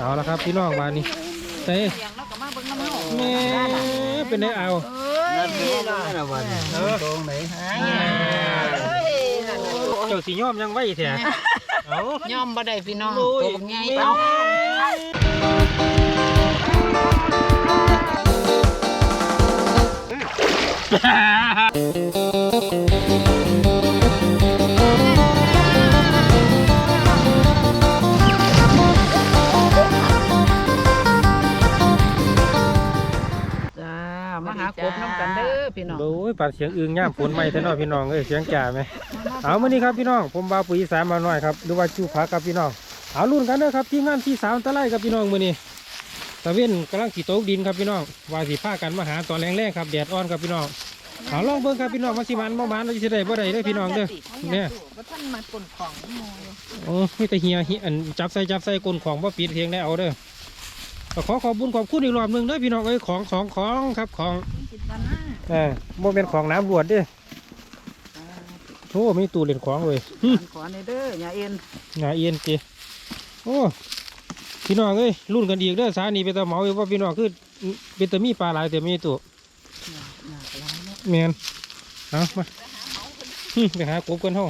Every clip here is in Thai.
เอาละครับพี่น้องบานนี้เต้เสียงแล้วก็มาเบิ่งน้ำเฮาแม่เป็นได้เอาเอ้ยนั่นคือว่าอะไรวันตรงไหนเอ้ยนั่นน่ะเจ้าสีย่อมยังไว้แท้เอายอมบ่ได้พี่น้องโอ้ตัยวบักใหญ่แม่เอาจ้า เด้อพี่น้องโอ้ยปัดเสียงอึงย่ามฝนไม่แท้เนาะพี่น้องเอ้ยเสียงจ่าไหมเอามื้อนี้ครับพี่น้องผมบาวปุ๋ยอีสามมาหน่อยครับหรือว่าจูผักครับพี่น้องเอาลุ้นกันเด้อครับทีมงานที่สามตะไลครับพี่น้องมื้อนี้ตะเว้นกำลังสีตกดินครับพี่น้องว่าสิพากันมาหาตอนแรงๆครับแดดอ่อนครับพี่น้องเอาลองเบิ่งครับพี่น้องมาสิมันบ่มันเราจะได้บ่ได้เด้อพี่น้องเด้อเนี่ยบ่ทันมาปนของหมู่อยู่โอ้มีแต่เฮียเฮียอันจับใส่จับใส่กลนของว่าปิดเพียงได้เอาเด้อ ก็ขอขอบคุญขอบคุณอีกรอบหนึ่งเด้อพี่น้องเอ้ยของของของครับของคิดว่านะเออโมเป็นของน้ำรวดเด้อโอ้มีตู้เล่นของเลยหึขอในเด้ออย่าเอ็นงาเอียนเจโอ้พี่น้องเอ้ยรุ่นกันอีกเด้อสานีเป็นตะเหมาอยู่ว่าพี่น้องคือเป็นตะมีปลาหลายแต่มีตู้หนักหลายเนาะแมนเอามาหึไปหากบกันเฮา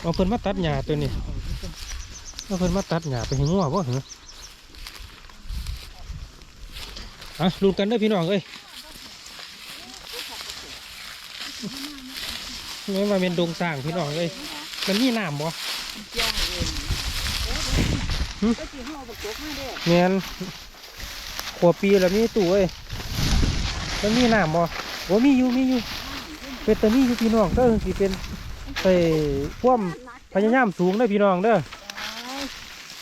เอาเพิ่นมาตัดหญ้าตัวนี้เอาเพิ่นมาตัดหญ้าไปให้งัวบ่เหรอ อะลุ้นกันเด้อพี่น้องเอ้ยไม่มาเป็นดงสร้างพี่น้องเอ้ยมันมีน้ำบ่เจ้าเองโอ้ก็สิเฮาบ่จกมาเด้อแมนขวบปีแล้วมีตู้เอ้ยมันมีน้ำบ่โอ้มีอยู่มีอยู่เป็นแต่มีอยู่พี่น้องก็สิเป็นใส่ความพยายามสูงเด้อพี่น้องเด้อ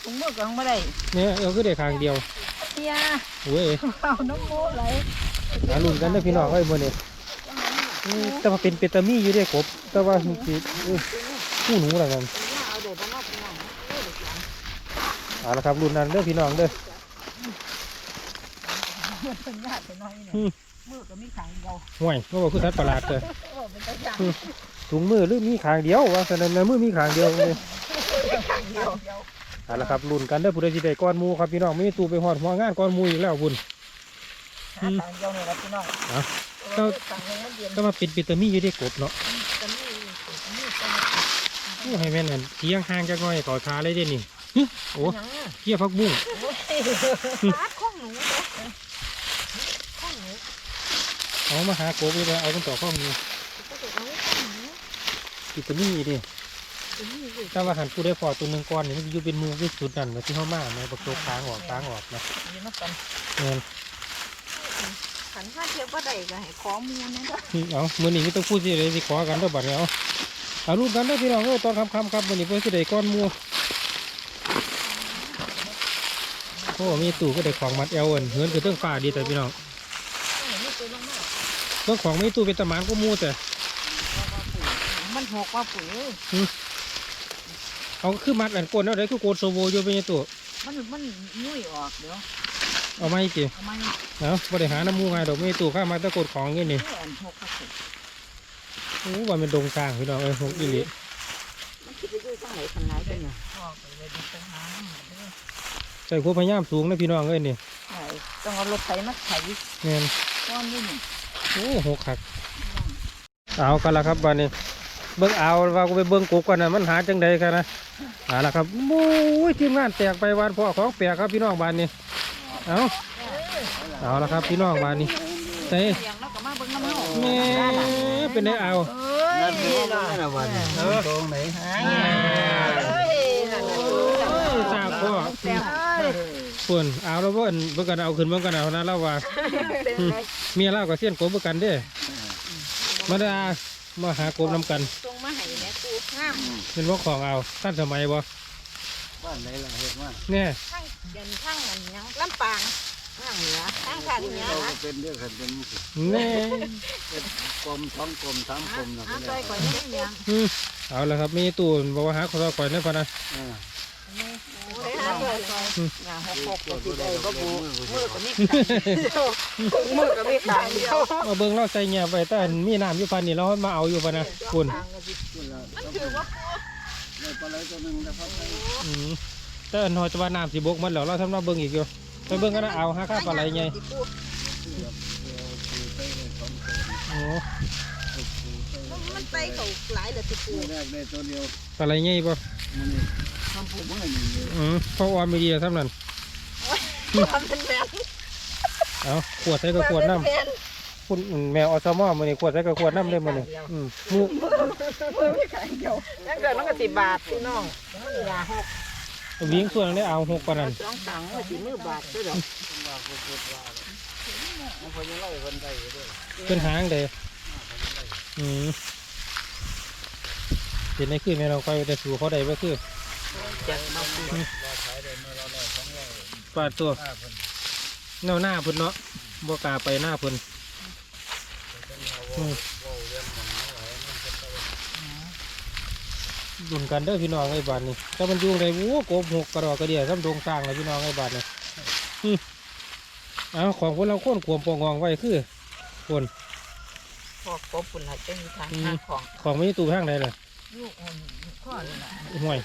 ถุงมือก็บ่ได้เนี่ยเอาคือได้ข้างเดียว เฮียโอ้ยเอาน้ำมูไหลหาลุ้นกันเด้อพี่น้องเอ้ยมื้อนี้อืมแต่ว่าเป็นเป็นตะมีอยู่เด้กบแต่ว่าสิเอ้ยผู้หนูละกันเอาเด้อบ่เนาะพี่น้องเอ้ยเด็กหลานเอาละครับรุ่นนั้นเด้อพี่น้องเด้อเพิ่นญาติไปหน่อยเนี่ยอืมมือก็มีขางเดียวห่วยก็บอกคือทัดประหลาดเลยโอ้เป็นตาจังถุงมือหรือมีขางเดียวว่าแสดงในมือมีขางเดียวเลยขาง เดียวเอาละครับรุ่นกันเด้อผู้ใดสิได้ก้อนหมูครับพี่น้องไม่มีตู้ไปหอดหัวงานก้อนหมูอีกแล้วคุณ หาขางเดียวนี่ล่ะพี่น้องเอาเจ้าขางเดียวมันเย็นก็มาปิดปิดตะมีอยู่ได้กบเนาะจะมีมีจะโอ้ให้แม่นอั่นเทียงห่างจักหน่อยก่อขาเลยเด้นี่หึโอ้หยังอะเกี่ยพักบุ้งโอ้ยปาดของหนูเด้อของหนูเอามาหากบไปเลยเอาคนต่อข้อมือก็จะเอาของหนูปิดตะมีดิตัวนี้เลย ถ้าว่าหันผู้ได้พอตัวหนึ่งก้อนนี่มันจะอยู่เป็นหมูคือสุดนั่นแบบที่เขามาไหมประตูค้างออกค้างออกนะนี่มากันเงินขันข้าเทียบว่าใดก็ให้ขอมูนะเด้อนี่เอามือนี้ไม่ต้องพูดสิเลยสิขอกันเด้อบัดนี้เอาเอารูปกันได้อพี่น้องเอ้ยตอนคำคำๆครับมือนี้เพื่อสิได้ก้อนหมูโอ้มีตู้ก็ได้ของมัดเอวเอินเหินคือเรื่องฟ้าดีแต่พี่น้องนี่ตัวลงมาเรื่องของมีตู้เป็นตะหมานก็หมูแต่มันหกว่าปุ๋ย เอาคือมัดอันโกนเอาได้คือโกนโซโวอยู่เป็นยังตู้มันมันยุ่ยออกเดี๋ยวเอาไม่กี่ทำไมเอาบ่ได้หาน้ำมูไงดอกมีตู้ข้ามาแตะโกนของนี่นี่เพื่อนหกว่าปุ๋ยโอ้ว่ามันดงสร้างพี่น้องเอ้ยหกอีหลีมันคิดไปยุ่ยข้างไหนข้างไหนเป็นไงออกไปเลยดิไปหาเด้อใส่ความพยายามสูงนะพี่น้องเอ้ยนี่ไหนต้องเอารถไถมาไถเงินก้อนนี่นี่โอ้หกขักเอากันละครับบ้านนี้ เบิ้งเอาว่ากูไปเบิ้งกบกันนะมันหาจังใดกันนะเอาละครับโอ้ยทีมงานแตกไปวันพ่อของแปลกครับพี่น้องบ้านนี้เอาเอาละครับพี่น้องบ้านนี้ใส่เสียงแล้วก็มาเบิ่งน้ำเฮาแม่เป็นได้เอานั่นคือว่าอะไรวันตรงไหนเอ้ยนั่นน่ะโอ้ยทราบพ่อแซ่บเอ้ยส่วนเอาแล้วเบิ่นเบิ่งกันเอาขึ้นเบิ่งกันเอานะเล่าว่าเมียเล่ากับเสี้ยนกเบิ่งกันเด้มาดา มาหากบนำกันตรงมาให้แม่กูงามเป็นว่าของเอาท่านสมัยบ่บ้านไหนล่ะเห็นว่าเนี่ยทั้งเดินทั้งอันหยังลำปางทางเหนือทางภาคเหนือเรานะเป็นเรื่องกันเป็นแน่กลมท้องกลมสามกลมนะอะซอยก่อยนี่ยังอืมเอาละครับมีตู้บอกว่าหาขอก่อยนี่พอนะโอ้ย หาซองาหกหกก็สิได้บ่บูมือก็มีมือก็มีขางเดียวมาเบิ่งเราใส่เงียบไว้แต่มีน้ำอยู่พันนี่เรามาเอาอยู่พะนะคุณมันถือว่าในปลาไหลตัวหนึ่งนะครับอืมแต่อันหอยแตะวันน้ำสิบกมันแล้วเราทำน้าเบิ่งอีกอยู่ไปเบิ่งกันนะเอาหาค่าปลาไหลไงโอ้ มันไปเขาหลายเลยติปูแรกได้ตัวเดียวปลาไหลไงป่ะมันนี่ทำผมให้หนึ่งเลยอืมพ่อออมไม่ดีอะซ้ำนั่นความเป็นแมนเอาขวดใส่กับขวดน้ำคุณแมวอสมอมือนี่ขวดใส่กับขวดน้ำเลยมือนี่อืมหมูนั่นเกิดมันก็สิบบาทพี่น้องยาหกวิ่งส่วนได้เอาหกกว่านั้นสองถังมันสิมือบาทด้วยดอกว่ากูพูดว่ามันคนยังไล่คนใดอยู่ด้วยเป็นหางเด้อืม เห็นในคือแม่เราคอยแต่สู่เขาได้บ่คือจักมาปูว่าขายได้เมื่อเราได้สองร้อยปาดตัวห้าพันเน่าหน้าเพุ่นเนาะบ่กล้าไปหน้าเพุ่นเป็นเราว่าว่าเรื่องมันไม่ไหวมันจะไปดุนกันเด้อพี่น้องไอ้บาทนี่ถ้ามันยุ่งได้โอ้โกบหกกระดอกกระเดียซ้ำดงสร้างเลยพี่น้องไอ้บาทนี่อืมเอาของพวกเราโค่นขวมปองงองไว้คือคนพอกบปุ่นละจะมีทางทางของของไม่ตู้ข้างใดล่ะ ลูกอ่อนข้อนี่แหละห่วย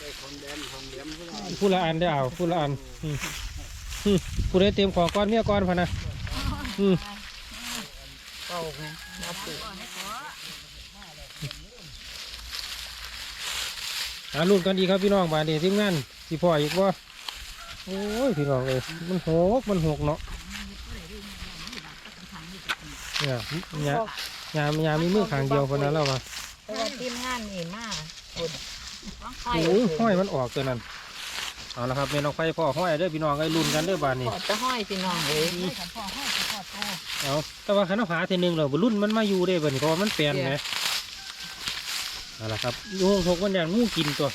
ได้คนแดนคนเหลี่ยมเพื่อนผู้ละอันได้เอาผู้ละอันอืมอืมผู้ได้เตรียมของก้อนเมียก้อนพะนะอืมเก่าไงมาปูหารุ่นกันดีครับพี่น้องบาดนี้ทีมงานสิพ่ออีกว่าโอ้ยพี่น้องเอ้ยมันหกมันหกเนาะเนี่ยยายามยามมีมือข้างเดียวคนนั้นแล้ววะ แต่ว่าทีมงานนี่มาปุ่นโอ้ยห้อยมันออกตัวนั้นเอาละครับเมนออกไฟพ่อห้อยเด้อพี่น้องไอ้รุ่นกันเด้อบาดนี้พอจะห้อยพี่น้องเอ้ยเอาแต่ว่าขันเอาหาเทนึงเรารุ่นมันมาอยู่เด้บัดนี้เพราะว่ามันเปลี่ยนไงเอาละครับงูหกมันอย่างงูกินตัว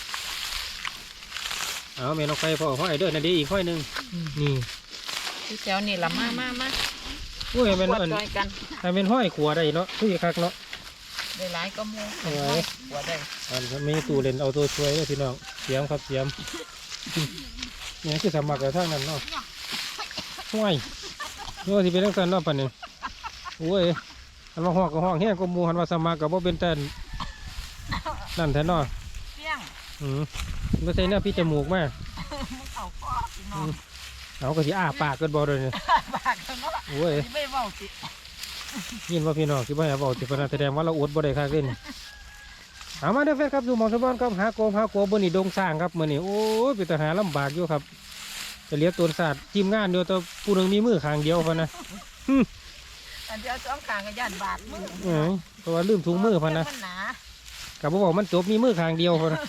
เอาเมนออกไฟพ่อห้อยเด้อนั่นเดีอีกห้อยหนึ่งนี่พี่เจ้านี่ละมามามาโอ้ยมันปวดอันจอยกันถ้าเป็นห้อยขัวได้เนาะคือคักเนาะ ได้หลายก็มูเอาไว้ปวดได้อันมีตู้เล่นเอาตัวช่วยเลยพี่น้องเสียมครับเสียมเนี่ยคือสมัครกับทางนั้นเนาะห้วยนี่ว่าสิเป็นทังสันเนาะปันนี้โอ้ยอันว่าห้องกับห้องเฮียก็หมูหันว่าสมัครกับว่าเป็นแต่นั่นแท้เนาะเปี้ยงอืมไม่ใช่เนี่ยพี่จมูกแม่มึงเอาคอพี่น้องเอาก็สิอ้าปากเกินบ่เลยเนี่ยปากกันเนาะโอ้ยสิไม่เว้าสิ ยินว่าพี่น้องที่บ่ให้บอกที่พนันแสดงว่าเราอดบ่ได้คักเล่นเอามาเด้อแฟนครับสู่หมองสะบอนครับหาโกมหาโกบนนี่ดงสร้างครับมื้อนี้โอ้ยเป็นทหารลำบากอยู่ครับจะเลี้ยงตัวศาสตร์ทีมงานเดียวแต่ผู้หนึงมีมือข้างเดียวพะนะอันเดียวสองข้างก็ย่านบาดมือเออเพราะว่าลืมถุงมือพะนะมันหนากับบ่บอกมันจบมีมือข้างเดียวพะนะ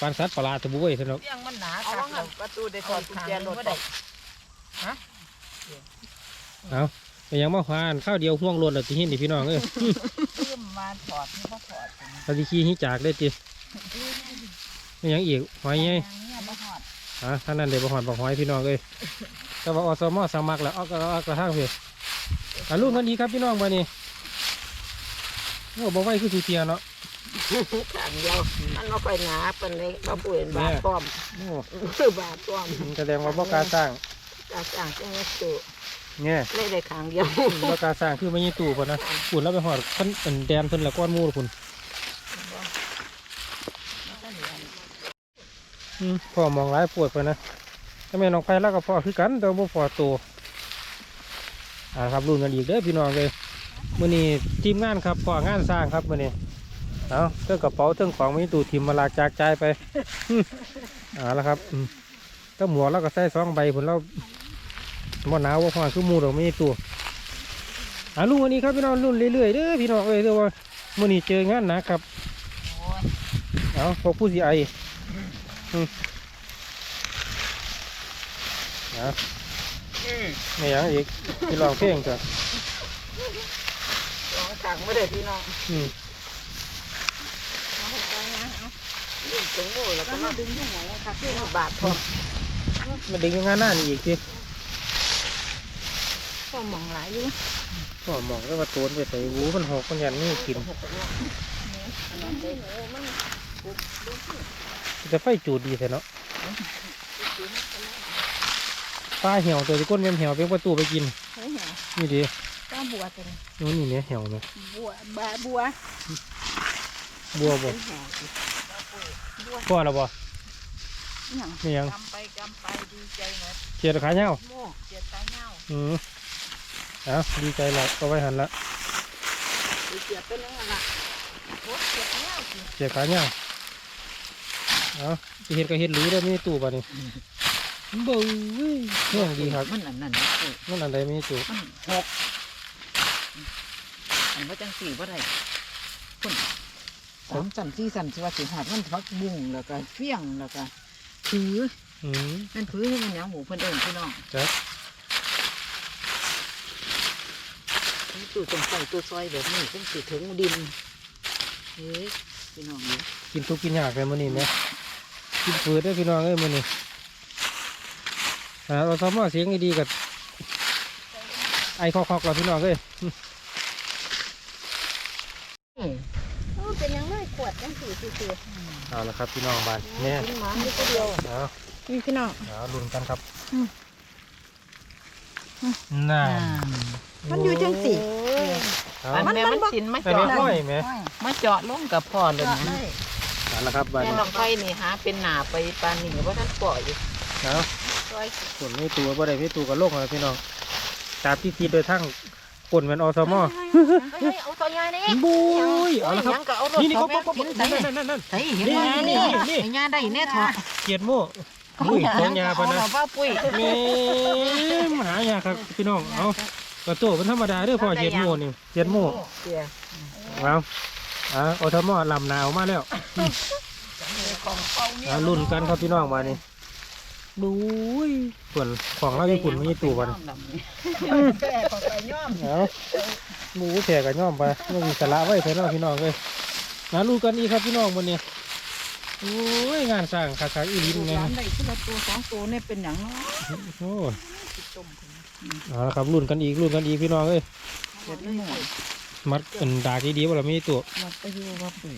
ปานสัตว์ประหลาดตะบุ้ยสนุกเปี้ยงมันหนาเอาว่าประตูได้ถอดกุญแจรถออกเอา ไปยังมาหวานข้าวเดียวห่วงรถแล้วสิเห็นนี่พี่น้องเอ้ยขึ้นมาถอดนี่บ่ถอดตอนที่ขี่หิจากได้จิไม่ยังอีกหอยไงเนี่ยบ่ถอดอะท่านนั้นเดี๋ยวบหอนบอกหอยพี่น้องเลยแต่ว่าอสมอสมัครแล้วเอาก็เอากระทั่งเพียอะลูกกันดีครับพี่น้องมานี่โอ้บอกไว้คือสูเทียเนาะข้างเดียวมันบ่ค่อยหนาปานใดบ่ป่วยบาดป้อมโอ้คือบาดป้อมแสดงว่าบ่กล้ารสร้างกาสั่งจังว่าสุ เนี่ยเลยได้ข้างเดียวบ่กล้ารสร้างคือไม่ยี่ตู่คนนะปุ่นแล้วไปหอดขั้นเป็นแดนเพิ่นละก้อนหมูคุณอืมพ่อมองร้ายปวดไปนะถ้าแม่น้องไฟแล้วก็พ่อคือกันแต่ว่าบ่พอตัวอ่าครับรุ่นกันอีกเด้อพี่น้องเลยมื้อนี้ทีมงานครับพ่องานสร้างครับมื้อนี้เอาเครื่องกระเป๋าเครื่องของมีตู้ทิมมาลากจากใจายไปอืมเอ่าแล้วครับอืมก็หมวกแล้วก็ใส่สองใบผลเราบ่หนาวว่าพอคือหมูดอกมีตู้อ่าลุงวันนี้ครับพี่น้องรุ่นเรื่อยๆเด้อพี่น้องเอ้ยเด้อว่ามื้อนี้เจองานหนะครับโอ้ยเอาพวกผู้สิไออืมเอาอืมไม่หยังอีกที่ลองเพลงจ้ะสองข้างบ่ได้พี่น้องอืมดึงถึงมือแล้วก็มาดึงที่หัวแล้วค่ะคือบาดพอมาดึงงานหน้านี่อีกที ก็มองหลายอยู่ก็มองแล้วว่าโตนไปใส่หูมันหอกมันยันนี่กินจะไฟจูดดีแท้เนาะปลาเหี่ยวตัวที่ก้นเมียมเหี่ยวเป็นประตูไปกินเฮ้ยเหรอนี่ดีก้าบัวตัวนี้นู่นนี่เนี่ยเหี่ยวไหมบัวบาบัวบัวบ่เป็นแหงพ่อแล้วบ่หยังนี่ยังกำไปกำไปดีใจหมดเขียดขาเงาโม่เจ็ดตาเงาอืมเอาดีใจละก็ไว้หันละดีเจ็ดเป็นยังไงล่ะโอ้เจ็ดเงาสิเขียดขาเงาเอาสิเห็ดก็เห็ดหรือได้อมีตู้ป่ะนี่เบ้ยแห้งดีครับมันอันนั้นนี่สิมันอันใดมีตู้มันหกอันว่าจังสี่ว่าไรคุณสามสันสี่สันสิว่าสิหาดมันพักบุ้งแล้วก็เฟี้ยงแล้วก็ถืออืมนั่นถือให้มันหยังหมูเพิ่นเอิญพี่น้องจัด นี่ตู้ตรงใส่ตู้ซอยแบบนี้เป็นสีถึงดินเฮ้ยพี่น้องนี่กินทุกกินยากเลยมื้อนี้แหมกินฝืดได้อพี่น้องเอ้ยมื้อนี้อ่าเราสามารถเสียงดีๆกับไอ้คอกๆเราพี่น้องเอ้ยเป็นยังไงขวดยังสี่สี่สี่เอาละครับพี่น้องบ้านแน่กินหมาไม่ตัวเดียวเอานี่พี่น้องเอาลุ้นกันครับอืมน่า มันอยู่จังสิเอาอันแม่มันสินมาแต่เจาะไม่ค่อยไหมมาเจาะลงกับพ่อเลยนะเอาละครับบ้านแม่นี้ลองไฟนี่หาเป็นหนาไปปานนี่ว่าท่านปล่อยอยู่เอาซอยส่วนไม่ตัวบ่ได้ไม่ตัวกับโลกอะไรพี่น้องตามที่คิดโดยทั้งกลนเหมือนอสมอเฮ้ยเอาตัวใหญ่นี่บุยเอาละครับ ยังก็เอารถนี่นี่เขาก็แม่ก็กินใส่นั่นนั่นนั่น ใส่เห็นนี่ว่านี่นี่นี่ ไอ้ยาได้แน่ทอะเกียดโม่บุยของยาปะนะเอาว่าปุ้ย แม่มหายาครับพี่น้องเอา กระโตเป็นธรรมดาเด้อพ่อเกียดโม่นี่เกียดโม่เสียเอาอ่าอสมอลำหนาวมาแล้วของเขาเนี่ยอ่ารุ่นกันครับพี่น้องมานี่บุยส่วนของเราญี่ปุ่นมีตัวบันแก่ของไปย่อมเอาหมูแขกกันย่อมไปไม่มีสาระไว้ใส่น้องพี่น้องเลยมาลูกกันอีกครับพี่น้องวันนี้โอ้ยงานสร้างขาขาอีลินไงร้านได้ที่ละตัวสองตัวเนี่ยเป็นอย่างเนาะโอ้ย เอาละครับรุ่นกันอีกรุ่นกันอีกพี่น้องเอ้ยเด็ดเลยหมดมัดเป็นดากดีๆว่าเราไม่ตัวมาไปอยู่ว่าปุ้ย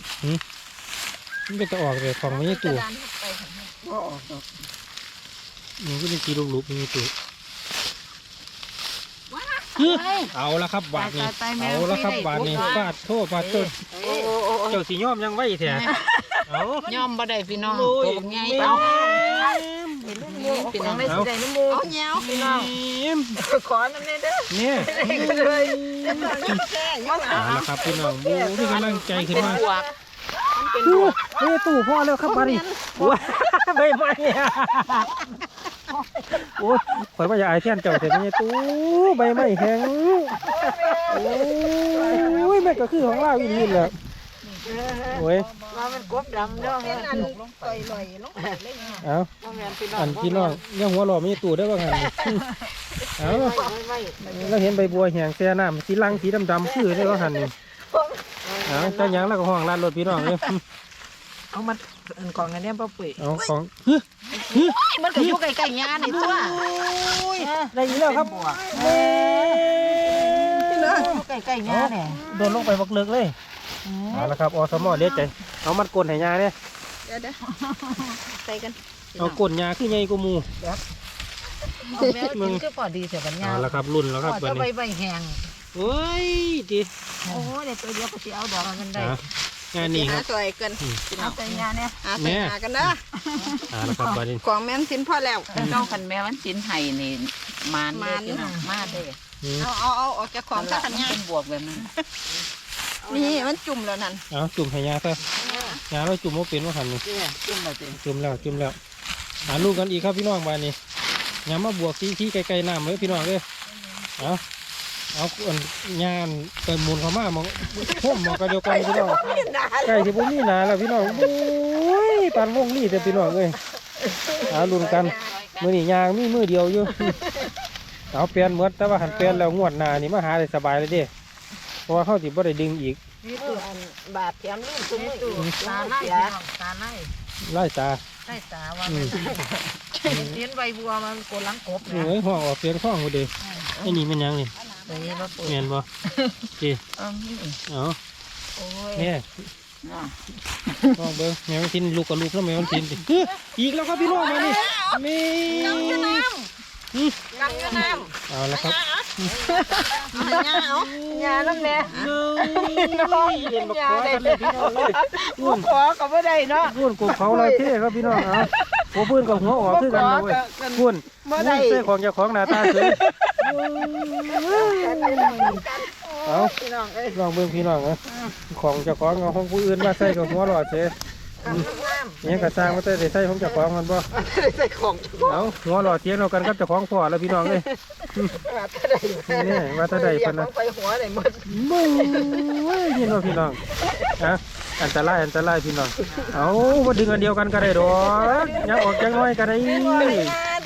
มันเป็นตะออกเลยของไม่ตัวก็ออกดอกมันก็เป็นกีลูกๆมีตัว เอาละครับบาทนี้เอาละครับบาทนี้ฟาดโทษฟาดต้นโอ้โอ้โอ้เจ้าสีย่อมยังไว้แท้เอาย่อมบ่ได้พี่น้องโอ้ยตัวใหญ่เอาพี่น้องได้สิได้น้ำมูเอาเงี้ยวพี่น้องเอ็มขอน้ำเด้อเนี่ยเลยเอาละครับพี่น้องบูมีกำลังใจขึ้นมา บวกมันเป็นบวกเฮ้ยตู่พ่อแล้วครับมาดิว้าใบไม้อะ โอ้ยข่อยว่าอย่าอายแท่นเจ้าแต่ไม่ใช่ตู้ใบไม้แข็งโอ้ยแม่ก็คือของเราอีนี่แหละโอ้ยมาเป็นกบดำเนาะเป็นอันต่อยลอยลงไปเลยเอาว่าแม่นพี่น้องอันพี่น้องยังหัวหล่อไม่ใช่ตู่ได้บ้างหันเอาไม่ไม่เราเห็นใบบัวแห้งแซ่น้ำสีลังสีดำๆคือได้บ้างหันนี่เอาเจ้าหยังแล้วก็ห้องลานรถพี่น้องเลยเอามัน อันของอันเนี้ยป้าปุ๋ยเอาของเฮ้ยมันก็อยู่ใกล้ๆงานนี่ตัวได้ยินแล้วครับแม่อยู่ใกล้ๆงานเนี่ยโดนลงไปบักเลิกเลยเอาละครับอสมอเลี้ยใจเอามันกลนให้ยาเนี่ยเดี๋ยวเดี๋ยวใส่กันเอากลนยาคือใหญ่กูมูเอาแม่กินคือพอดีเสียบัญญาเอาละครับรุ่นแล้วครับพอวันจะใบนี้ใบแห้งโอ้ยดีโอ้ยเดี๋ยวตัวเดียวก็สิเอาดอกมันได้อะ งานนี้คหารับซอยกันเอาใจงานเนี่ยหาใส่หากันนะเอาละครับวันนี้ของแม่นสินพ่อแล้วน้องคันแม่มันสินไห้นี่มานมาน เด้อพี่น้องมาเด้ออืมเอาเอาเอาออกจากของซะขันมันยาเป็นบวกแบบนั้นนี่มันจุ่มแล้วนั่นเอาจุ่มให้ยาซะยาเราจุ่มว่าเป็นว่าหันนี่เด้อจุ่มมาเด้อจุ่มแล้วจุ่มแล้วหาลูกกันอีกครับพี่น้องวันนี้ยามาบวกซีที่ไกลๆน้ำเลยพี่น้องเลยเอา เอาอันยานเติมมูลเข้ามามองพุ่มมองกระเดียวกันพี่น้องไก่ที่บุมีหนาแล้วพี่น้องโอ้ยปานวงนี่แต่พี่น้องเอ้ยเอาลุ้นกันมือนี่ยางมีมือเดียวอยู่เอาเปลี่ยนหมดแต่ว่าหันเปลี่ยนแล้วงวดหน้านี่มาหาได้สบายเลยเด้เพราะว่าเขาสิบ่ได้ดึงอีกนี่ตัวอันบาดแถมลื่นตุ้มมือตาไล่พี่น้องตาไล่ไล่ตาไล่ตาว่าอืมเลี้ยนใบบัวมันโกลังกบโอ้ยห้องออกเปลี่ยนข้องกูเด้ไอ้นี่มันหยังนี่ เดี๋ยวมาปุ๋ยแม่นบ่จีเออนี่เอาโอ้ยเนี่ยลองเบิ่งแมวมันทินลูกกับลูกแล้วแมวมันทินสิเฮ้ยอีกแล้วครับพี่น้องมานี่มีกันอยู่น้อืมำ กันอยู่น้เอาละครับำเอายาเอายาแล้วแม่เอ้ยเรียนบักขวากันเลยพี่น้องเลยขอก็ไม่ได้เนาะรุ่นกบเขาลายเท่ครับพี่น้องเอาหัวปืนกับหัวออกคือกันนะเว้ยพุ่นบ่ได้เสื้อของเจ้าของหน้าตาเสือเอาพี่น้องเอ้ยลองเบิ่งพี่น้องนะของเจ้าของเอาของผู้อื่นมาใส่กับหัวหลอดเสีย เนี่ยกระสร้างมาใส่ได้ใส่ของเจ้าของมันบ่ใส่ของเอาหัวหลอดเทียงเอากันกับเจ้าของพ่อแล้วพี่น้องเอ้ยว่าถ้าได้นี่ว่าถ้าได้เรียเพิ่กนขอนะงไปหัวได้หมดมึงเว้ยพี่น้องพี่น้องอะอันตรายอันตรายพี่น้อง เอาบ่ดึงอันเดียวกันก็ได้ดอกยังออกจังน้อยก็ได้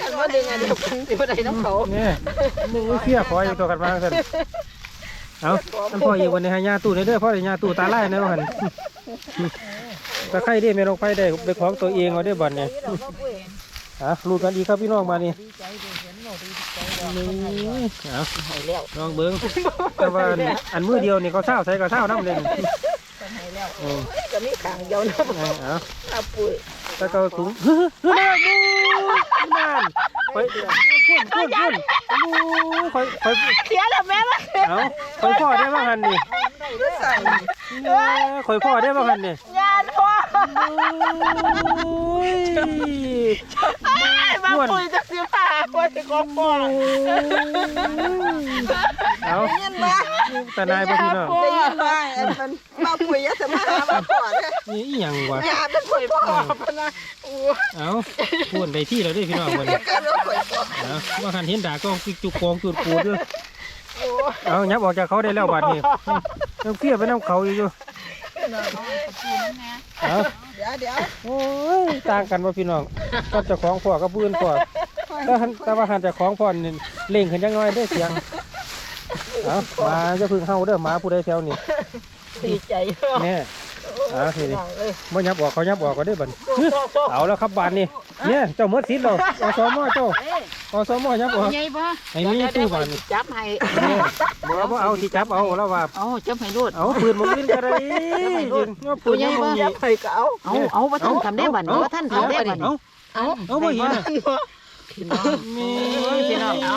ถ้าว่าดึงอันเดียวกันสิบ่ได้น้ำเขาเนี่ยมึงเฟี้ยขออยู่ตัวกันมาซั่นเอาอันพ่ออีกวันนี้ให้ยาตู้ในเด้อพ่อได้ยาตู้ตาลายนะว่าหั่น ตะไคร้เด้แม่ลงไปได้ไปของตัวเองเอาได้บัดเนี่ยอะรู้กันอีกครับพี่น้องมานี่นี่เอาให้แล้วลองเบิ้งแต่ว่าอันอันมือเดียวนี่เขาเศร้าใส่กับเศร้าน้ำเลยนี่ให้แล้วเออก็มีขางเดียวนะเอาเอาเอาปุ๋ยแต่ก็ถุงเฮ้ยเฮ้ยนั่นไปพุ่นพุ่นพุ่นคอยคอยเสียแล้วแม่ละเอาคอยพ่อได้บ้างหันนี่ใส่คอยพ่อได้บ้างหันนี่ยานพ่อโอ้ย มาปุ๋ยจะสิพาคนสิของพ่อเอาเงินมาแต่นายบ่พี่น้องได้ยินว่าอันมันมาปุ๋ยจะมาหามาพ่อเนี่อีหยังวะยาเป็นปุ๋ยพ่อพนะโอ้เอาพูดได้ที่แล้วเด้พี่น้องวันนี้ว่าปุ๋ยพ่อเอาว่าหันเห็นด่ากล้องปิกจุกกองจุดปูดด้วยโอ้เอายับออกจากเขาได้แล้วบัดนี้ต้องเฟี้ยไปน้ำเขาอยู่ อยู่เอาเดี๋ยวเดี๋ยวโอ้ยต่างกันว่าพี่น้องก็เจะของพ่อกับปืนพ่อแต่หันแต่ว่าหันเจะของพ่อนี่เล่งขึ้นจังน้อยได้อเสียงเอามาจะพึ่งเฮาเด้อหมาผู้ใดแถวนี้ดีใจแน่ เอาทีนี้เอ้ยบ่ยับออกเขายับออกก็ได้อบัดเอาแล้วครับบานนี้เนี่ยเจ้าเมื่อสิทธิ์เราอสมเจ้าอสมยับออกใหญ่ปะไอ้นี่ตู้บานนี่จับให้เนี่ยบ่บ่เอาที่จับเอาแล้วว่าเอาจับให้รูดเอาปืนมึงขึ้นก็ได้ยิงว่าปืนยังมึงจันี่บให้ก็เอาเอาเอาว่าท่านทำได้บัดนี้ว่าท่านทำได้บัดเอานี้เอาเอาบ่เห็นน่ะพี่น้องมีพี่น้องเอา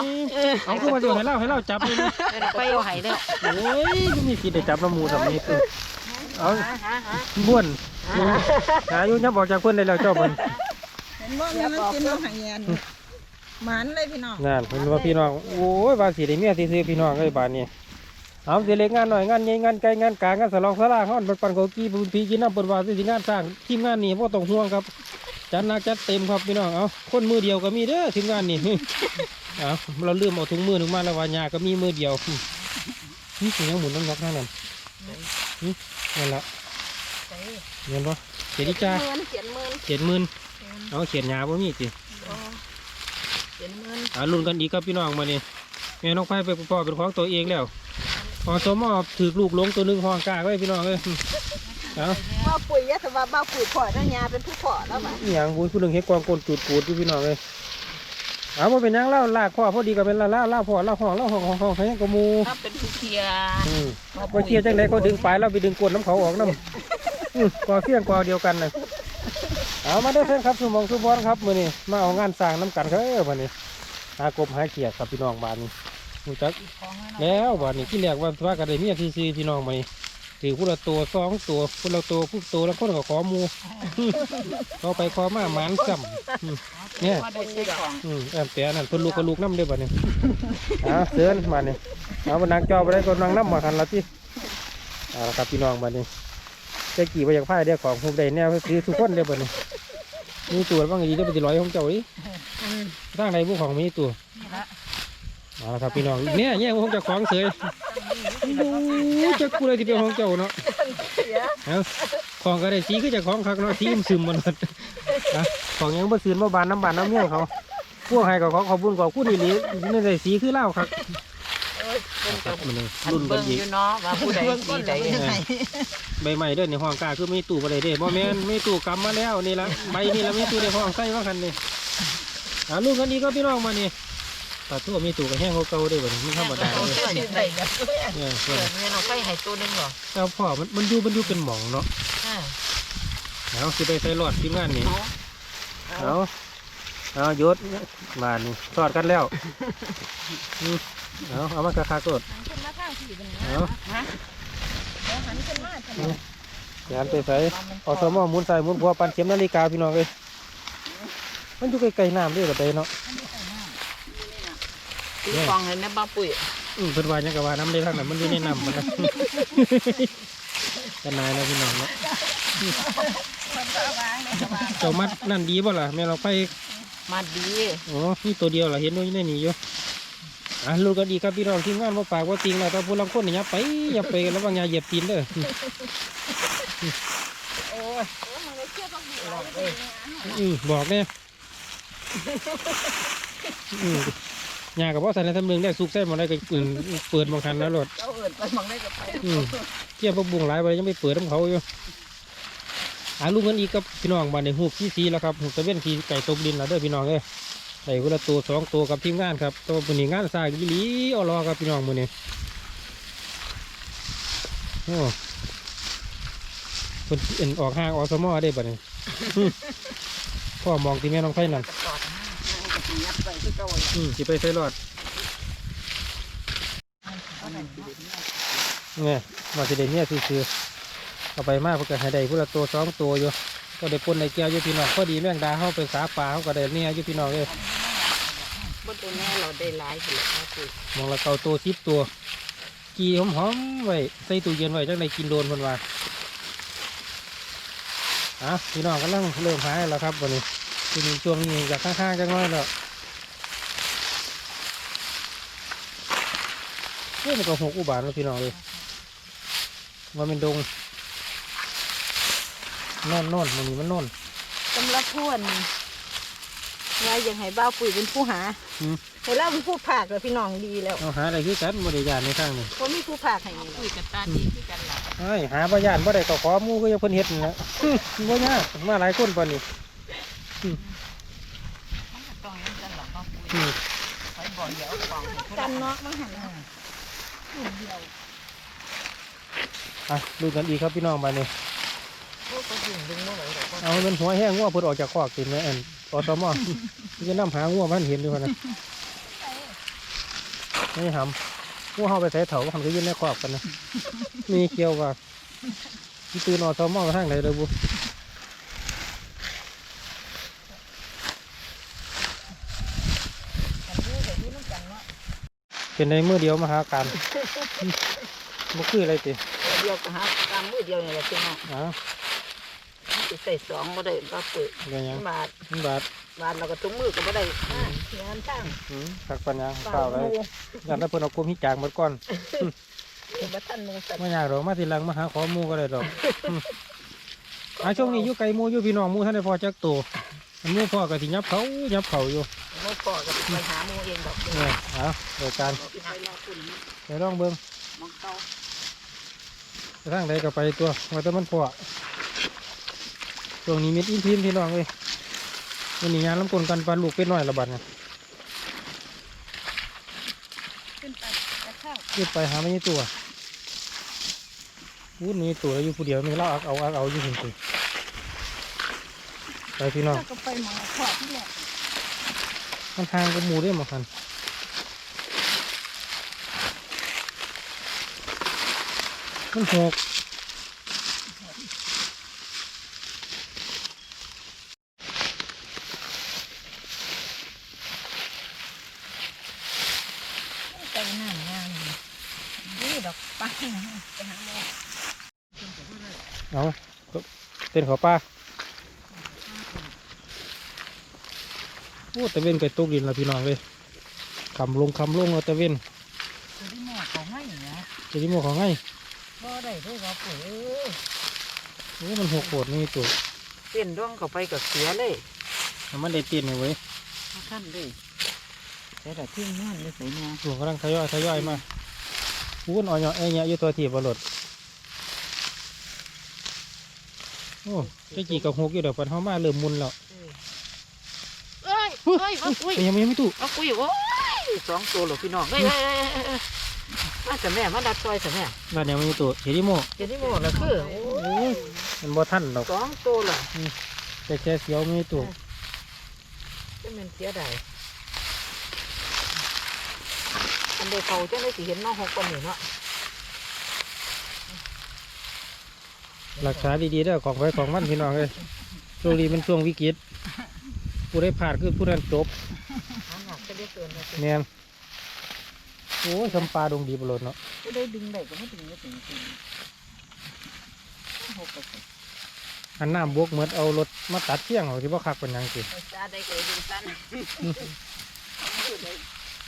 เอาคือว่าสิให้เราให้เราจับเลยนะไปเอาให้แล้วโอ้ยก็มีคิดได้จับน้ำหมูสำนี้ตึ เอาบ้วนหาอยู่ยับออกจากเพิ่นได้แล้วเจ้าเพิ่นเห็นบ่นี่มันกินเอาให้แยนหมันเลยพี่น้องนั่นเพิ่นว่าพี่น้องโอ้ยบาสิได้เมียสิซื้อพี่น้องเอ้ยบาดนี้เอาสิเล็กงานหน่อยงานใหญ่งานไกลงานกลางงานสลองสลาฮ้อนปันโกกี้บุญพีกินน้ำเปิ้นว่าสิงานสร้างทีมงานนี่บ่ต้องห่วงครับจัดหนักจัดเต็มครับพี่น้องเอาคนมือเดียวก็มีเด้อทีมงานนี่เอาเราลืมเอาถุงมือหนึ่งมาแล้วว่ายาก็มีมือเดียวนี่สิยังหมุนน้ำล็อกนั่นนั่น นี่นั่นละเงินปะเขียนดิจ้าเงินเขียนหมื่นเขียนหมื่นเอาเขียนยาบ่มีสิเขียนหมื่นอ่าลุ้นกันอีกครับพี่น้องมานี่แม่น้องไฟไปพ่อเป็นของตัวเองแล้วพอสมอถือลูกหลงตัวหนึ่งห้องกล้าไว้พี่น้องเอ้ยเอาบ้าปุ๋ยยะสว่าบ้าปุ๋ยพ่อนะยาเป็นผู้พ่อแล้วบ่อหย่างบุญผู้หนึ่งเฮ็ดกวางกลจุดปูดอยู่พี่น้องเลย เอาบ่เป็นยังเล่าลากพ่อพอดีก็เป็นลาล่าล่าพ่อล่าห้องล่าห้องห้องห้องให้ยังกมูถ้าเป็นผู้เทียอืมว่เคียร์จังไดก็ดึงปลายเราไปดึงกลน้ำเขาออกน้ำอืมกอเฟี้ยงกอเดียวกันนะเอามาได้เพื่อนครับสุมองสุบอนครับมือนี้มาเอางานสร้างน้ำกันครับเออวันนี้หากบหาเกียรติครับพี่น้องบ้านนี้รู้จักแล้วบ้านนี้ที่แรกว่าว่ากันได้เมียซื่อๆพี่น้องมานี่ ถือผู้ละตัวสองตัวผู้ละตัวผู้ตัวแล้วคนก็ขอหมูเขาไปขอมาหมานซ้ำอืมเนี่ยว่าได้ซื้อของอืมแอมแต่นั่นเพิ่นลูกกับลูกน้ำเด้อบัดนี้เอาเสือนมาเนี่ยเอาบนนางจอไปได้ก็นางน้ำมาคันละที่เอาละครับพี่น้องบัดนี้เจะกี่ไปจากไพ่เด้อของภูมิใจแนวซื้อทุกคนเด้อบัดนี้มีตัวบ้างดีได้อไปสิร้อยของเจ้าดิร่างในผู้ของมีตัว เอาละครับพี่น้องเนี่ยแย่งของเจ้าของเสยดูจะกูเลยที่เป็นของเจ้าเนาะเอาของก็ได้สีคือเจากของคักเนาะสีซึมๆมันหมดเอาของยังบ่ซื้อมาบานน้ำบานน้ำเมี่ยงเขาพวกให้กับของขอบคุญขอบคุณอีหลีนี่ได้สีคือเหล้าครับครับมันเลยท่านรุ่นกัเบิ่นงอีอกยู่เนาะว่าผู้ใดสีใดใบใหม่เด้อในห้องกาคือไม่ตู้อะไรเด้บ่แม่นไม่ตู้กำมาแล้วนี่ละใบนี่ละไม่ตู้ในห้องใส่ว่าคันนี่อ่ารุ่นกันนี้ก็พี่น้องมานี่ ตัดทั่วมีตู้กับแห้งเขาเก่าได้บ่นี่มันธรรมดาเลยใส่กันเนี่ยเกิดเงินเอาไปให้ตัวนึงเหรอเจ้าพ่อมันมันอยู่มันอยู่เป็นหมองเนาะอ่าเอาสิไปใส่หลอดทีมงานนี่เอาเอายศมานี่สอดกันแล้วอืมเอาเอามากระคากดเอายานไปใส่อสมอหมุนใส่หมุนหัวปันเข็มนาฬิกาพี่น้องเลยมันอยู่ไกลๆน้ำเด้วยกับใดเนาะ ตีฟองให้แม่บ้าปุ๋ยอืมเพิ่นว่าหยังก็ว่าน้ำได้ทางนั้นมันอยู่ในน้ำมันนะ กันนายนะพี่น้องเนาะเจ้ามัดนั่นดีบ่ล่ะแม่เราไป มาดีอ๋อนี่ตัวเดียวล่ะเห็นว่าอยู่ในนี่อยู่อะรู้กันดีครับพี่น้องทีมงานบ่ปากว่าติงแล้วถ้าผู้ลังคนนี่อย่าไปอย่าไประวังอย่าเหยียบตีนเด้อโอ้ยอืมบอกเนี่ยอืม ยากับว่าใส่ในทำเรืองได้สุกใส่หมดได้ก็อืมเปิดบางคันแล้วรถเจ้าเอิญไปมองได้กับไปอืมเกี่ยวกับบุงหลายไปยังไม่เปิดน้ำเขาอยู่อ่าลูกกันอีกกับพี่น้องบ้านในหูบที่สีแล้วครับหูตะเว้นที่ไก่ตกดินแล้วเด้อพี่น้องเอ้ยใส่คนละตัวสองตัวกับทีมงานครับตัวปุ่นงานสร้างยี่หลีออรอครับพี่น้องมือนี้โอ้คนเอ็นออกห้างอสมอได้บ่เนี่ยพ่อมองที่แม่น้องไฟนั่น กระตอดนั่งกับยัดไปคือเก่าเลยอืมสิไปใส่รอดเนี่ยมาสิเดเนี่ยซื้อๆเอาไปมากเพื่อให้ได้พุละตัวสองตัวอยู่ ก็ได้ปนในแก้วอยู่พี่น้องพอดีแมงดาเข้าไปสาปลาเขาก็ได้เนี่ยอยู่พี่น้องเลยบนตัวนี้เราได้หลายอยู่แล้วปุ๋ยมองละเกาตัวสิบตัว กีหอมๆไว้ใส่ตู้เย็นไว้จังในกินโดนคนว่าอะพี่น้องกำลังเริ่มหายแล้วครับวันนี้ ทีนี้ช่วงนี้จากข้างๆจังน้อยแล้วเฮ้ยมันก็หกอุบาทแล้วพี่น้องเลยว่ามันดงนอนนอนมันนี้มันนอนสำหรับพ่วนว่ายังให้บ้าปุ๋ยเป็นผู้หาอืมให้เราเป็นผู้ผากเลยพี่น้องดีแล้วเอาหาอะไรคือกันบริยานในทางนี้คนมีผู้ผากให้ปุ๋ยกับตาดีที่กันหลับไอ้ยหาบริยานบ่ได้ก็ขอหมู่ก็ยังเพิ่นเฮ็ดนี่แหละอื้อบ่ยากมาหลายคนปานนี้ ต้องยังกันหลับบ้าปุ๋ยอืมไปบ่อยเดี๋ยวเอาฟองให้เขากันได้เนาะมาหันอะดูกันอีกครับพี่น้องมาเนี่ยเขาเมื่อไหร่เราก็นหัวแห้งงัวเพิ่นออกจากคอกติแม่อันอสมอจะนำหางัวมันเห็นอยู่นะนี่หำงัวเฮาไปใส่เถามันก็ยืนในคอกกันนะมีเกี่ยวว่าตื่นอสมอมาทางไหนเลยบุ เป็นในมือเดียวมาหาการบ่คืออะไรติเดียวก็หาตามมือเดียวนี่แหละพี่น้องอ้าวสิใส่สองก็ได้บ้าปุ๋ยเรื่องหยังบาทมันบาดบาทเราก็ตุ้งมือก็ไม่ได้อ่าเงินช่างอืมตักปัญญาเปเปล่าล่าเลหยมูยันถ้าเพิ่นเอากลมหิจางหมดก่อนถึงมาท่านหมูสัตว์ไม่อยากหรอกมาทีหลังมาหาขอหมูก็ได้ดอกอืมอ่าช่วงนี้อยู่ไกลหมูอยู่พี่น้องหมูท่านได้พอจักตัวหมูพ่อก็สิยับเขายับเขาอยู่ มูปอกับไปหาหมูเองดอกเนี่ยเอาเดี๋ยวการไปรอคุณเดี๋ยวลองเบิ่งมองเก้าไปทางใดก็ไปตัวว่าแต่มันพอช่วงนี้มิดอินทีมพี่น้องเอ้ยวันนี้งานลำกลกันปันลูกเป็ดน้อยระบาดเนี่ยขึ้นไปกระเข้าขึ้นไปหาไม่ยี่ตัววู้นี่ตัวอยู่ผู้เดียวนี่เราเอาเอาเอาเอาอยู่จริงๆไปพี่น้องแล้วก็ไปหมอขอที่แหละ มันทางกับหมูได้หมดคันมันหกไปนั่นงานนี่ดอกไปไปหาหมอเอาเต้นเขาป้า โอ้ตะเวนไปตกดินแล้วพี่น้องเลยคำลงคำลงแล้วตะเวนตัวที่หม้อเขาให้นะจะที่โมของไงบ่ได้ด้วยว่าปุ๋ยโอ้มันหกโขดนี่ตัวเต้นร่องเข้าไปกับเสียเลยมันได้ตีนเลยเว้ยท่านเลยแต่แต่ที่งานเลยใส่เนี่ยหลวงกำลังทยอยทยอยมาอู้นอ่อนเนาะเอ้ยเนี่ยอยู่ตัวถีบบอลดโอ้ตะกี้กับหกอยู่เดี๋ยวปันเขามาเริ่มมุนแล้ว เอ้ยเอ้ยว่าปุ๋ยแต่ยังไม่ไม่ตู้ว่าปุ๋ยโอ้ยสองตัวหรอพี่น้องเอ้ยเอ้ยเอ้ยเอ้ยเอ้ยมาแต่แม่มาดัดซอยแต่แม่บ้านยังไม่มีตู้เฮดิโมเดี๋ยวนี้หมดแล้วคือโอ้โอ้ยมันบ่ทันดอกสองตัวล่ะแต่แค่เสียวไม่มีตู้จะเป็นเสียดายอันเดียวเขาจะได้สิเห็นน้องหกคนนี่เนาะรักษาดีๆเด้อของไว้ของมันพี่น้องเลยช่วงนี้เป็นช่วงวิกฤต ผู้ได้ผ่านคือผู้นั้นจบหาหนักก็ได้เกินเลยแมนโอ้ยทำปลาดงดีบรดเนาะก็ได้ดึงได้ก็ไม่ดึงไม่ถึงจริงหกกระสุนอันน้ำบวกเหมือนเอารถมาตัดเที่ยงเอาที่ว่าคักเป็นหยังสิซาได้ก็ดึงสั้น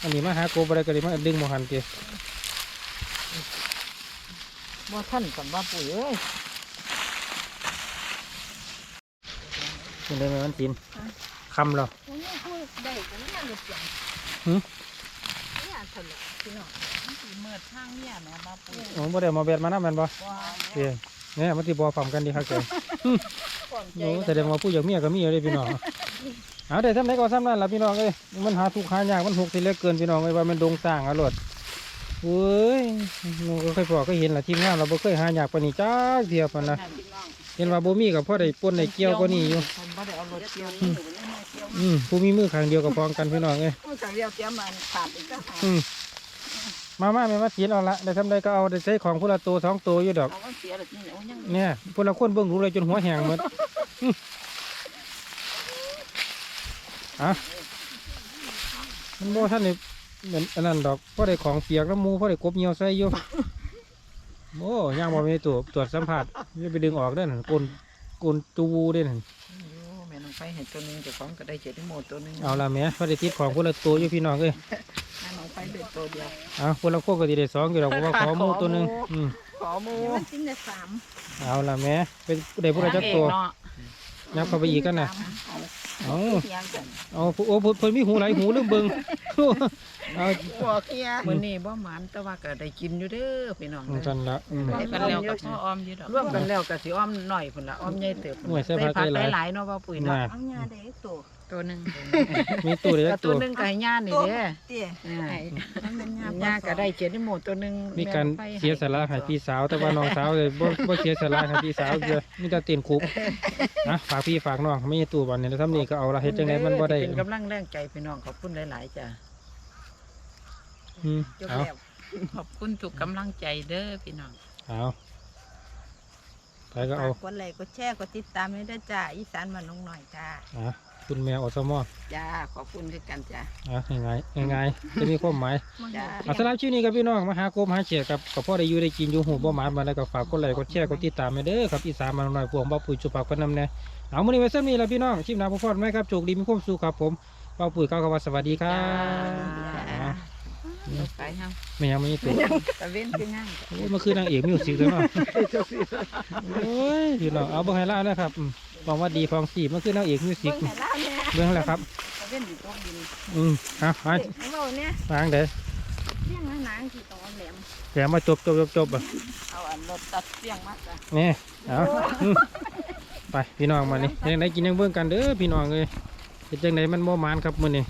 อันนี้มาหาโกบอะไรก็เลยมาดึงโมหันเกบ่ท่านสำว่าปุ๋ยเอ้ยเป็นได้ไหมมันจิน คำเหรอผมนี่พูดได้ก็ไม่อยากเปลี่ยนหึไม่อยากทะเลาะพี่น้องเมื่อทางเนี่ยแม่มาปุ๋ยโอ้บ่ได้มาเบียดมานะแมันบ่ว่าเด้เนี่ยมันติบอฟังกันดีครับแกความใจโอ้แต่เดี๋ยวมาพูดอย่างเมียก็มีอยู่เลยพี่น้องเอาได้ทำไหนก็ทำนั่นล่ะพี่น้องเอ้ยมันหาทุกข์หายากมันหกสิเหลือเกินพี่น้องเอ้ยว่ามันดงสร้างอรรถเว้ยหนูก็เคยบอกก็เห็นล่ะทีมงานเราบ่เคยหายากปานนี้จ้าเทียบปานนะพี่น้องเห็นว่าบ่มีกับพ่อได้ป่นได้เกี่ยวก็นี่อยู่ ผมบ่ได้เอารถเกี่ยวอืมผู้มีมือข้างเดียวก็พร้อมกันพี่น้องเอ้ยเมื่อครั้งเดียวเตรียมมันขาดอีกก็หาอืมมามาแม่มากินเอาละได้ทำได้ก็เอาได้ใช้ของผู้ละตัวสองตัวอยู่ดอก เอาไว้เสียแล้วนี่แหละยังเนี่ยพวกเราคนเบิ่งรู้เลยจนหัวแหงหมดอื้ออะมันบ่ท่านนี่เหมือนอันนั้นดอกเพราะได้ของเปียกน้ำมูเพราะได้กบเหนียวใส่อยู่ โอ้ย่างบ่มีตัวตรวจสัมผัสนี่ไปดึงออกเด้อนั่นกลกลจูเด้อนั่นแม่น้อง ไปเห็นตัวนึงเจ้าของก็ได้เจ็ดโมตัวนึงเอาละแหม่เพราะได้ติดของผู้ละตัวอยู่พี่น้องเอ้ยแม่น้องไปเด็ดตัวเดียว เอาผู้ละคนก็สิได้สองอยู่ดอกเพราะว่าขอหมูตัวหนึงอืมขอหมูมันกินได้สามเอาละแหม่เป็นได้ผู้ละจักตัวยับเข้าไปอีกกันนะเอาเคียงกันเอาโอ้เพิ่นเพิ่นมีหูหลายหูลืมเบิ่ง เอาหัวเคียงมื้อนี้บ่หมันแต่ว่าก็ได้กินอยู่เด้อพี่น้องจันละอืมได้กันแล้วก็พอออมอยู่ดอกรวมกันแล้วก็สิออมหน่อยพุ่นละออมใหญ่เติบหน่วยเสื้อผ้าผักหลาย หลายๆเนาะว่าปุ๋ยเนาะน่ะเอายาได้ตัวตัวนึงมีตู้เดียวก็จักตัตัววนึงก็ให้ย่านี่เด้เตี้ยอ่ามันเป็นยาย่าก็ได้เจ็ดโมตัวนึงมีการเสียสละให้พี่สาว แต่ว่าน้องสาวเลยบ่บ่เสียสละให้พี่สาวเยอะมีแต่เตียนคุกนะฝากพี่ฝากน้องไม่มีตู้บัดนี้แล้วทำนี่ก็เอาละเฮ็ดจังไดมันบ่ได้เป็นกำลังแรงใจพี่น้องขอบคุณหลาย ๆ จ้ะ อืมจบเอาแล้วขอบคุณทุกกำลังใจเด้อพี่น้อง เอาไปก็เอาฝากกดไลค์กดแชร์กดติดตามให้ด้วยจ้าอีสานมานลงหน่อยจ้าอะคุณแมวอสมอจ้าขอบคุณคือกันจ้าอะง่ายๆง่ายๆจะมีความหมาย จ้าเอาสำหรับชื่อนี้ครับพี่น้องมาหาโกมหาเฉียกับกับพ่อได้อยู่ได้กินอยู่หูบ่หมานมาแล้วก็ฝากกดไลค์กดแชร์กดติดตามไปเด้อครับอีสานมาหน่อยพวงบ่ปุ๋ยจุปากกันนำแน่เอามื้อนี้ไว้ซ้ำนี้แล้วพี่น้องชิมน้ำพอพอดไหมครับโชคดีมีความสุขครับผมเป้าปุ๋ยก้าวกว่าสวัสดีครัจ้า บไปเฮาไม่ยังไม่มีตัวตะเว้นคืองานโอ้ยมันคือนางเอกมิวสิกเลยเนาะโอ้ยพี่น้องเอาเบิ่งให้ล่านะครับอืมบอกว่าดีฟองสีมันคือนางเอกมิวสิเบิ่กงให้เล่าเนี่ยเบิ่งแล้วครับ ตะเว้นอยู่ตรงดินอืมเอาไปเด็กให้เบาเนี่ยทางเด้อเที่ยงหนังที่ตองแหลมแถมมาจบจบจบจบอะเอาอันรถตัดเสียงมาจ้ะนี่เอาอืมไปพี่น้องมานี่ยังไงกินยังเบิ่งกันเด้อพี่น้องเลยเป็นจังไดมันบ่หมานครับมื้อนี้